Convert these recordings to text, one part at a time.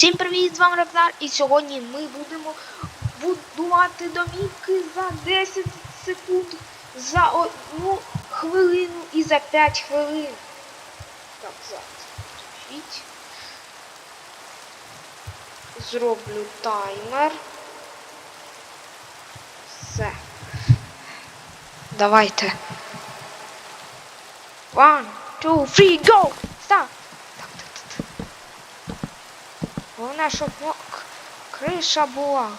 Всім привіт, з вами Рагнар, і сьогодні ми будемо будувати домівки за 10 секунд, за одну хвилину і за 5 хвилин. Так, зараз. Зроблю таймер. Все. Давайте. One, two, three, go! Start! Так, так, так, так. Головне, щоб криша була.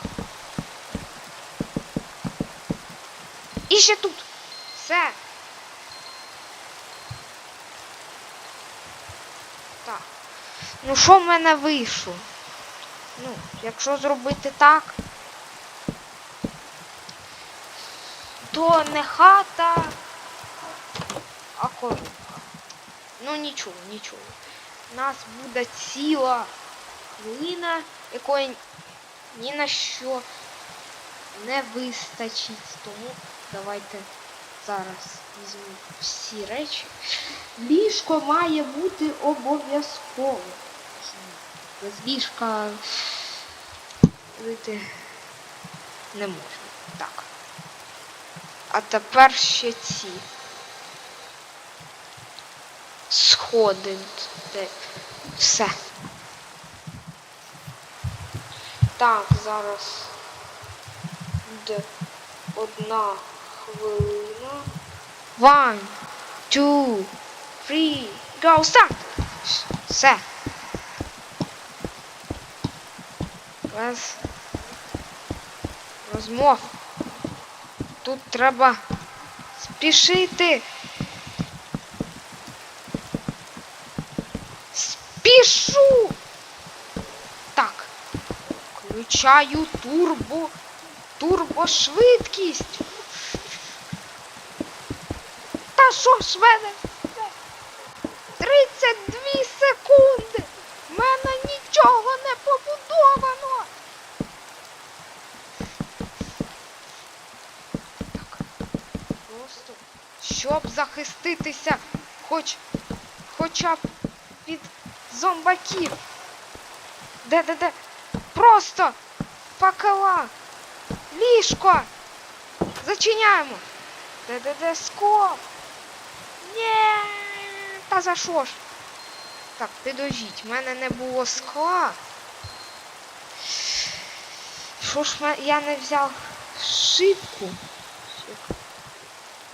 І тут. Все. Так. Ну що в мене вийшло? Ну, якщо зробити так, то не хата, а коробка. Ну нічого, нічого. У нас буде ціла хвилина, якої ні на що не вистачить. Тому давайте зараз візьму всі речі. Ліжко має бути обов'язково. Без ліжка жити не можна. Так. А тепер ще ці. Сходи. Все. Так, зараз буде одна хвилина. One, two, three, go, start! Все. Без розмов. Тут треба спішити. Спішу! Так. Включаю турбо. Турбошвидкість. Та що ж мене? 32 секунди. В мене нічого не побудовано. Так. Просто щоб захиститися хоч хоча б від зомбаків. Де-де-де? Просто пакала. Ліжко. Зачиняємо. Де-де-де скоп. Ні. Та за що ж? Так, підождіть, в мене не було скла. Що ж я не взяв шибку?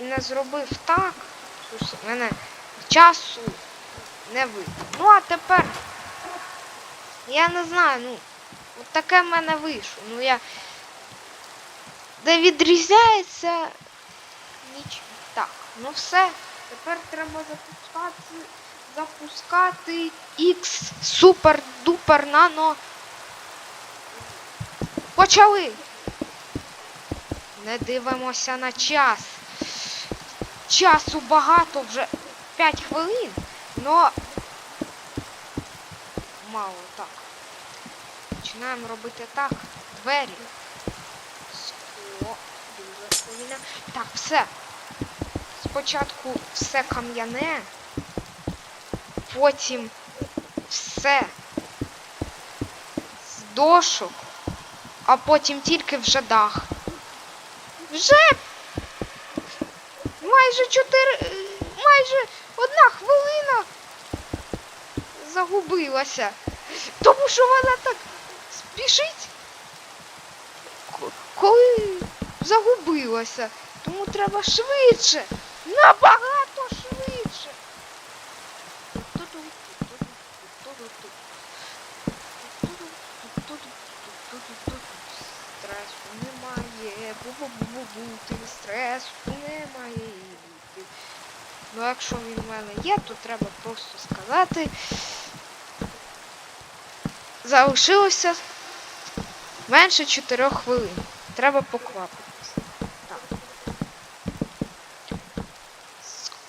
І не зробив так. Що ж, мене часу не вийде. Ну а тепер. Я не знаю, ну. От таке в мене вийшло. Ну я. Де відрізняється. Нічого. Так, ну все. Тепер треба запускати. Запускати X Super Duper Nano. Почали! Не дивимося на час. Часу багато вже 5 хвилин, но мало так. Починаємо робити так. Двері. Скло. Дуже повільно. Так, все. Спочатку все кам'яне. Потім все з дошок, а потім тільки вже дах. Вже майже чотири. е, майже одна хвилина загубилася. Тому що вона так спішить, коли загубилася. Тому треба швидше. Набагато швидше. Стресу немає. Бу-бу-бу-бу-бути. Стресу немає. Ну, якщо він в мене є, то треба просто сказати. Залишилося менше 4 хвилин. Треба поквапитися. Так.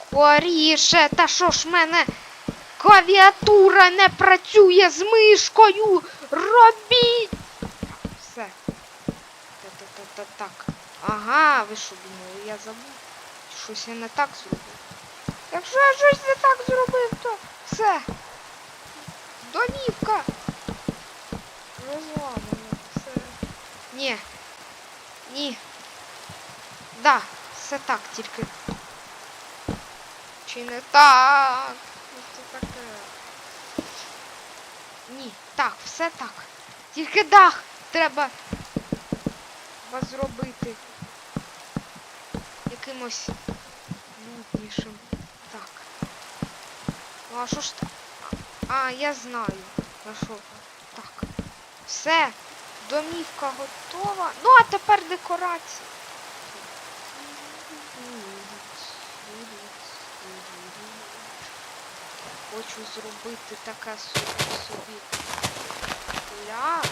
Скоріше, та що ж мене клавіатура не працює з мишкою. Робіть! Все. Та-та-та-та так. Ага, ви що думали, я забув. Щось я не так зробив. Якщо я щось не так зробив, то все. Домівка. Ні. Ні. Да, все так, тільки. Чи не так? Ну, Це таке. Ні, так, все так. Тільки дах треба зробити якимось люднішим. Так. Ну а що ж так? А, я знаю. А що? Так. Все. Домівка готова. Ну, а тепер декорація. Хочу зробити таке собі пляж.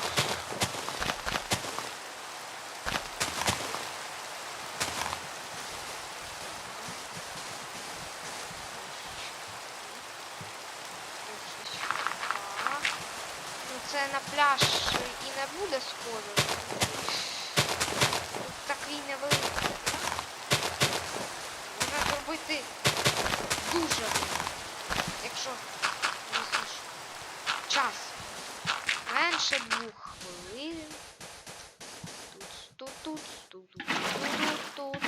Ну це на пляж і не буде схоже. Тут такий невеликий. Можна зробити дуже. Якщо ж, час менше двох хвилин. Тут, тут, тут, тут, тут,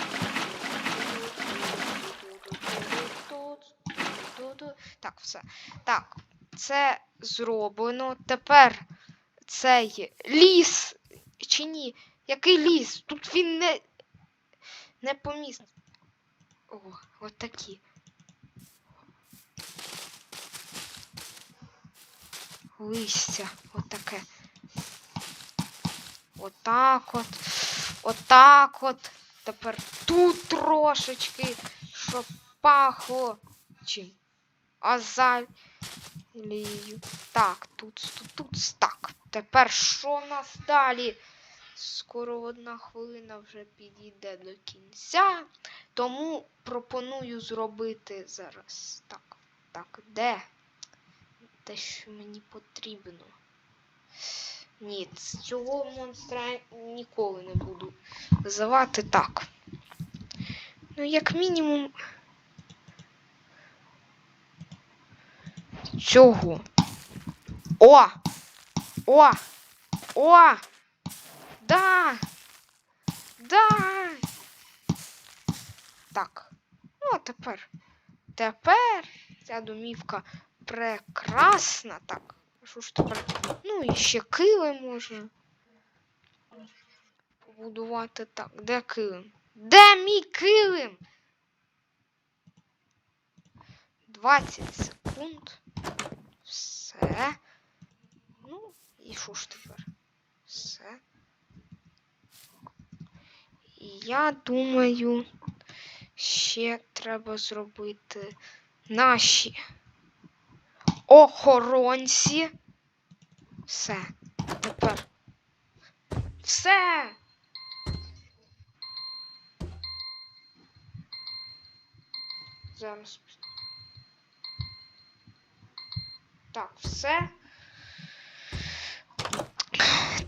тут, тут. Так, все. Так, це зроблено. Тепер цей ліс. Чи ні? Який ліс? Тут він не. Не поміст. О, от такі. Листя. Отаке. Отак от. Отак от. Тепер тут трошечки, щоб пахло. Чим? Азалію. Так, тут, тут, тут, так. Тепер що в нас далі? Скоро одна хвилина вже підійде до кінця. Тому пропоную зробити зараз. Так, так, де? Те, що мені потрібно. Ні, цього монстра ніколи не буду визивати так. Ну, як мінімум. Цього. О! О! О! Да! Да! Так. Ну, а тепер. Тепер ця домівка прекрасна. Так. а Що ж тепер? Ну, і ще кили можна. Побудувати так. Де килим? Де мій килим? 20 секунд. Все. Ну, і що ж тепер? Все. І я думаю, ще треба зробити наші охоронці. Все. Тепер. Все. Зараз. Так, все.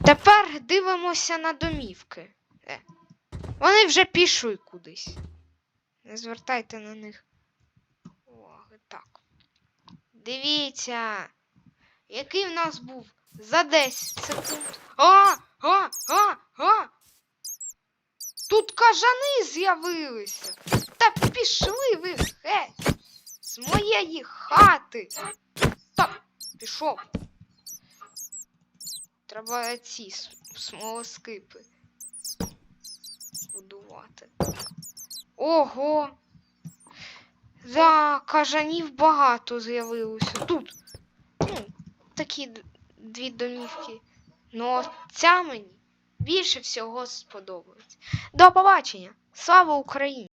Тепер дивимося на домівки. Е. Вони вже пішли кудись. Не звертайте на них. Дивіться, який в нас був за 10 секунд. А! А! А! А! Тут кажани з'явилися. Та пішли ви геть з моєї хати. Так, пішов. Треба ці смолоскипи будувати. Ого! За кажанів багато з'явилося. Тут. Ну, такі дві домівки. Ну, ця мені більше всього сподобається. До побачення! Слава Україні!